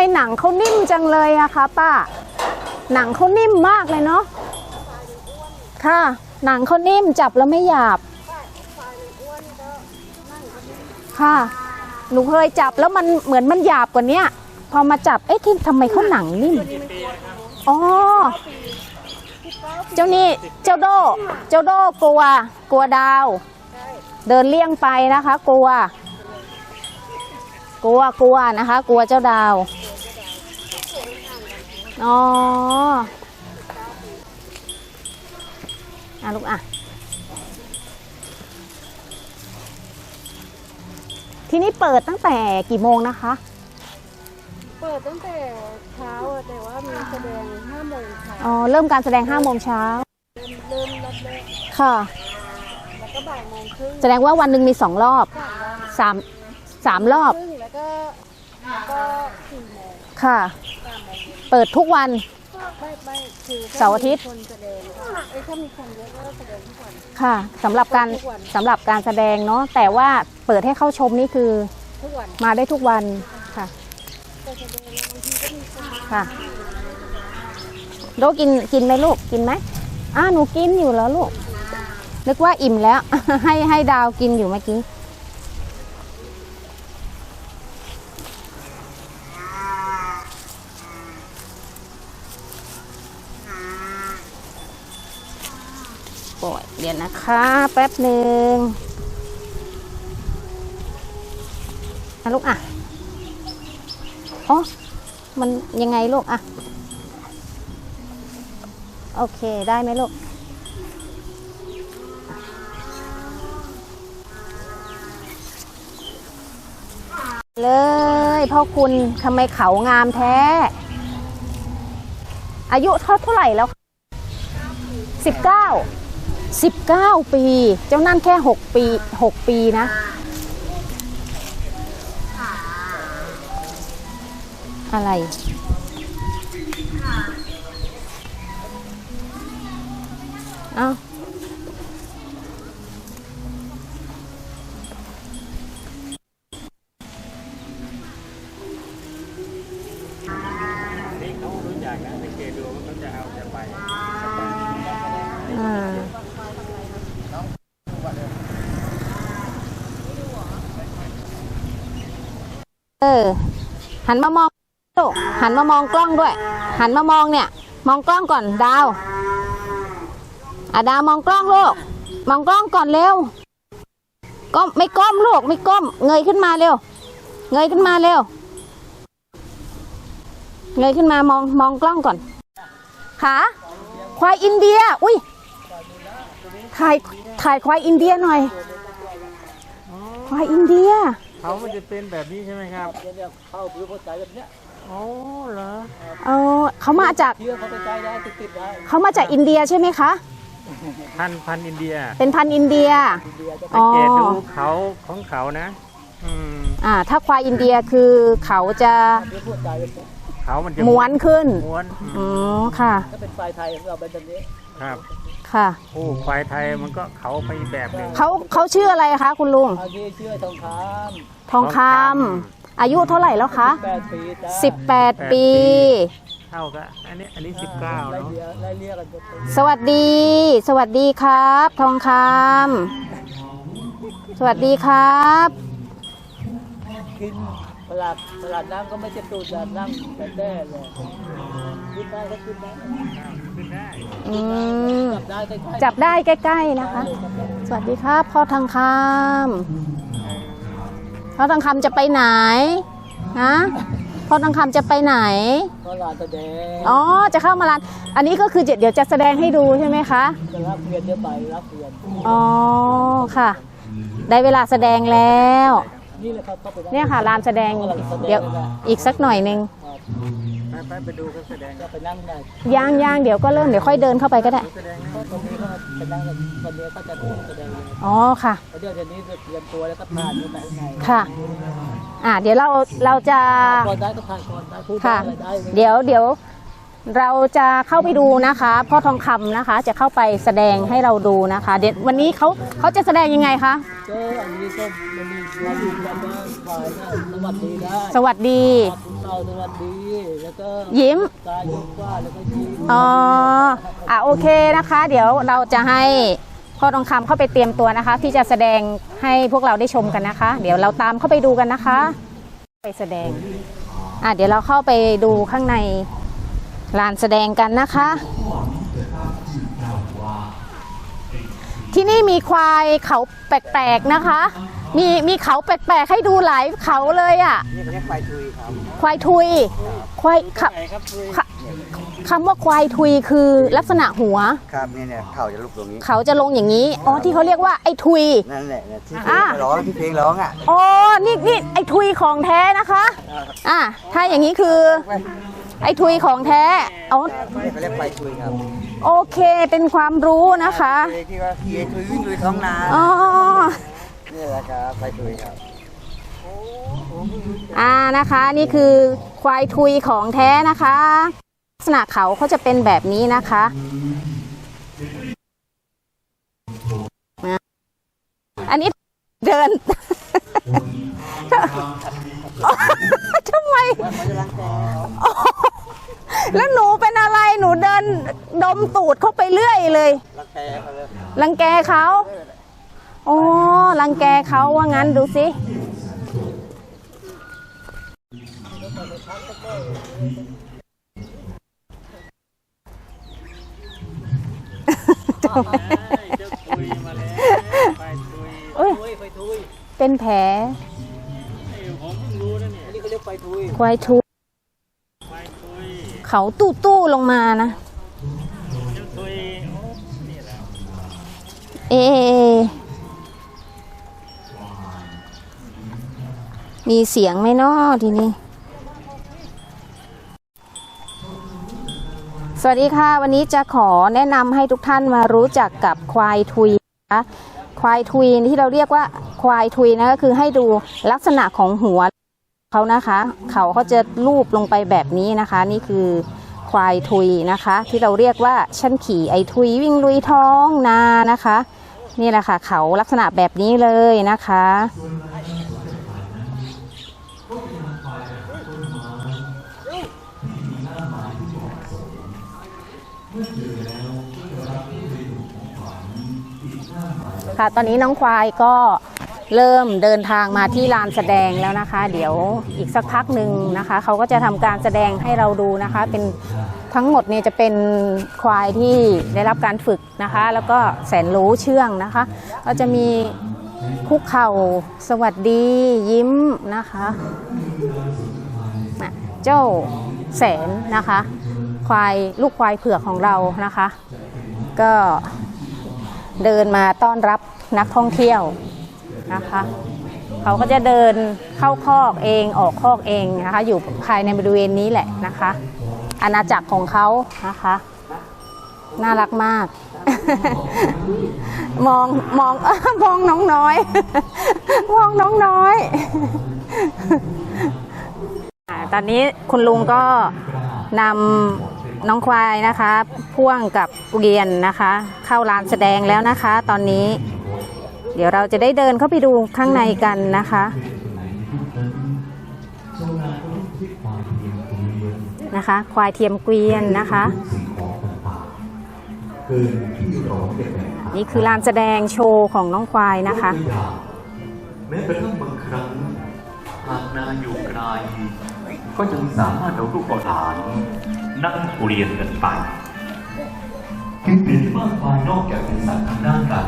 มหนังเขานิ่มจังเลยอะคะป้า หนังเขานิ่มมากเลยเนาะค่ะ หนังเขานิ่มจับแล้วไม่หยาบ ค่ะ หนูเคยจับแล้วมันเหมือนมันหยาบกว่าเนี้ยพอมาจับเอ๊ะที่ทำไมเขาหนังนิ่มอ๋อเจ้านี่เจ้าโดเจ้าโดกลัว กลัวดาว เดินเลี่ยงไปนะคะ กลัว กลัวกลัวนะคะ กลัวเจ้าดาว อ๋ออะลูกอะ ที่นี่เปิดตั้งแต่กี่โมงนะคะ เปิดตั้งแต่เช้าอะแต่ว่ามีแสดง5โมงเช้าอ๋อ เริ่มการแสดง5โมงเช้า เริ่มเริ่มรอบแรกค่ะ แล้วก็บ่ายโมงครึ่งแสดงว่าวันหนึ่งมีสองรอบสามโมงสามสามรอบ ครึ่งแล้วก็แล้วก็สี่โมงค่ะสามโมง เปิดทุกวัน ไม่ไม่คือเสาร์อาทิตย์ มีคนแสดงเอ้ยถ้ามีคนเยอะก็แสดงทุกวัน ค่ะสำหรับการทุกวัน สำหรับการแสดงเนาะแต่ว่าเปิดให้เข้าชมนี่คือทุกวันมาได้ทุกวันค่ะแต่แสดงแล้วบางทีก็มีคนค่ะโดกินกินไหมลูกกินไหมอ้าหนูกินอยู่แล้วลูกนึกว่าอิ่มแล้ว ให้ให้ดาวกินอยู่เมื่อกี้ นะคะ แป๊บหนึ่งอะลูกอะอ๋อมันยังไงลูกอะโอเคได้ไหมลูกเลยพ่อคุณทำไมเขางามแท้ อายุเท่าเท่าไหร่แล้วสิบเก้า สิบเก้าปี เจ้านั่นแค่หกปีหกปีนะ อะไร เอานี่เขารู้จักนะสังเกตดูว่าเขาจะเอาจะไป อ่าเออหันมามองลูกหันมามองกล้องด้วย หันมามองเนี่ย มองกล้องก่อนดาวอะดาวมองกล้องลูกมองกล้องก่อนเร็วก้มไม่ก้มลูกไม่ก้ม เงยขึ้นมาเร็ว เงยขึ้นมาเร็ว เงยขึ้นมามองมองกล้องก่อนขาควายอินเดีย อุ้ยถ่ายถ่ายควายอินเดียหน่อย ควายอินเดีย เขามันจะเป็นแบบนี้ใช่ไหมครับเข้าผิวเข้าใจแบบเนี้ยอ๋อเหรอเออเขามาจากเชื่อเขาไปใจได้ติดติดได้เขามาจากอินเดียใช่ไหมคะ พันพันอินเดีย เป็นพันอินเดียสังเกตดูเขาของเขานะอ่า ถ้าควายอินเดียคือเขาจะเขามันจะม้วนขึ้นม้วนอ๋อค่ะถ้าเป็นควายไทยเราเป็นแบบนี้ครับ ค่ะ โอ้ควายไทยมันก็เขาไปอีกแบบหนึ่งเขาเขาชื่ออะไรคะ คุณลุง อาชีพชื่อทองคทองคำอายุเท่าไหร่แล้วคะำแปดปีจ้า18 ปี เท่ากับอันนี้อันนี้สิบเก้าไล่เนาะเรียไล่เรียกกันจะเป็นสวัสดี สวัสดีครับ ทองคำสวัสดีครับ กินตลาดตลาดน้ำก็ไม่เจ็บตูดตลาดน้ำแต่แด้เลย กินได้ก็กินได้ขึ้นได้อืมจับได้ใกล้ๆจับได้ใกล้ ๆนะคะ สวัสดีครับพ่อทองคำพ่อทองคำจะไปไหนฮะพ่อทองคำจะไปไหนก็ลานแสดงอ๋อจะเข้ามาร้านอันนี้ก็คือเดี๋ยวจะแสดงให้ดูใช่ไหมคะจะรับเพียนเดี๋ยวไปรับเพียนอ๋อค่ะ ได้เวลาแสดงแล้วนี่แหละครับเข้าไปได้เนี่ยค่ะลานแสดงเดี๋ยวอีกสักหน่อยหนึง ไปไปไปดูเขาแสดงก็ไปนั่งได้ย่างย่างเดี๋ยวก็เริ่มเดี๋ยวค่อยเดินเข้าไปก็ได้ แสดงนะก็ตรงนี้ก็ไปนั่งกันวันนี้ก็จะแสดงเลยอ๋อค่ะ แล้วเดี๋ยวเดี๋ยวนี้จะเตรียมตัวแล้วก็ผ่านไปข้างในค่ะ อ่า เดี๋ยวเราเราจะ ก่อนได้ก็ถ่ายก่อนได้พูดได้ค่ะ อะไรได้เลยเดี๋ยวเดี๋ยว เราจะเข้าไปดูนะคะ พ่อทองคำนะคะ จะเข้าไปแสดงให้เราดูนะคะ เดี๋ยววันนี้เขาเขาจะแสดงยังไงคะก็อันนี้ก็มันมีความรู้กันว่าฝ่ายนะสวัสดีได้สวัสดีคุณเต่าสวัสดีแล้วก็ยิ้มตายยิ้มกว้าแล้วก็ยิ้มอ๋ออะโอเคนะคะ เดี๋ยวเราจะให้พ่อทองคำเข้าไปเตรียมตัวนะคะ ที่จะแสดงให้พวกเราได้ชมกันนะคะ เดี๋ยวเราตามเข้าไปดูกันนะคะ ไปแสดงอะเดี๋ยวเราเข้าไปดูข้างใน ลานแสดงกันนะคะ ที่นี่มีควายเขาแปลกๆนะคะ มีมีเขาแปลกๆให้ดูหลายเขาเลยอะนี่เขาเรียกควายทุยครับควายทุยควายคไหนครับทุยำคำว่าควายทุยคือลักษณะหัว ครับนี่เนี่ยเข่าจะลุกตรงนี้ เขาจะลงอย่างนี้ อ๋อที่เขาเรียกว่าไอ้ทุย นั่นแหละเนี่ยที่เพลอะงร้องที่เพลงร้องอะ อ๋อ นี่นี่ไอ้ทุยของแท้นะคะ อะถ้าอย่างนี้คือ ไอ้ทุยของแท้อ๋อนี่เขาเรียกควายทุยครับโอเคเป็นความรู้นะคะเพลงที่ว่าขี่ไอ้ทุยวิ่งลุยท้องนาอ๋อนี่แหละครับควายทุยครับอ่านะคะ นี่คือควายทุยของแท้นะคะลักษณะเขาเขาจะเป็นแบบนี้นะคะนะอันนี้เดินทำไม แล้วหนูเป็นอะไรหนูเดินดมตูดเข้าไปเรื่อยเลยรักแกเขาเลยรังแกเขาโอ้รังแกเขาว่างั้นดูสิทุยมาแล้วควายทุยเอ้ยทุยไฟทุยเป็นแผลผมเพิ่งรู้นะเนี่ยอันนี้เขาเรียกไฟทุยควายทุยควายทุย เขาตู้ตู้ลงมานะเอเอ มีเสียงไหมนาะทีนี้ สวัสดีค่ะ วันนี้จะขอแนะนำให้ทุกท่านมารู้จักกับควายทุยนะควายทุยที่เราเรียกว่าควายทุยนะก็คือให้ดูลักษณะของหัว เขานะคะเขาเขาจะลูบลงไปแบบนี้นะคะ นี่คือควายทุยนะคะ ที่เราเรียกว่าฉันขี่ไอทุยวิ่งลุยท้องนานะคะ นี่แหละค่ะ เขาลักษณะแบบนี้เลยนะคะ ค่ะตอนนี้น้องควายก็ เริ่มเดินทางมาที่ลานแสดงแล้วนะคะ เดี๋ยวอีกสักพักหนึ่งนะคะ เขาก็จะทำการแสดงให้เราดูนะคะ เป็นทั้งหมดเนี่ยจะเป็นควายที่ได้รับการฝึกนะคะ แล้วก็แสนรู้เชื่องนะคะ ก็จะมีคุกเข่าสวัสดียิ้มนะคะน่ะเจ้าแสนนะคะ ควายลูกควายเผือกของเรานะคะ ก็เดินมาต้อนรับนักท่องเที่ยว นะคะ เขาก็จะเดินเข้าคอกเองออกคอกเองนะคะ อยู่ภายในบริเวณนี้แหละนะคะ อาณาจักรของเขานะคะ น่ารักมาก มองมองมองน้องน้อย มองน้องน้อยอ่าตอนนี้คุณลุงก็นำน้องควายนะคะ พ่วงกับเกวียนนะคะ เข้าลานแสดงแล้วนะคะ ตอนนี้ เดี๋ยวเราจะได้เดินเข้าไปดูข้างในกันนะคะนะคะ ควายเทียมเกวียนนะคะนี่คือลานแสดงโชว์ของน้องควายนะคะแม้กระทั่งบางครั้งหากนาอยู่ไกลก็ยังสามารถเอาลูกเอาหลานนั่งเรียนกันไปที่เปลี่ยนมากมายนอกจากเป็นสัตว์ทางด้านการ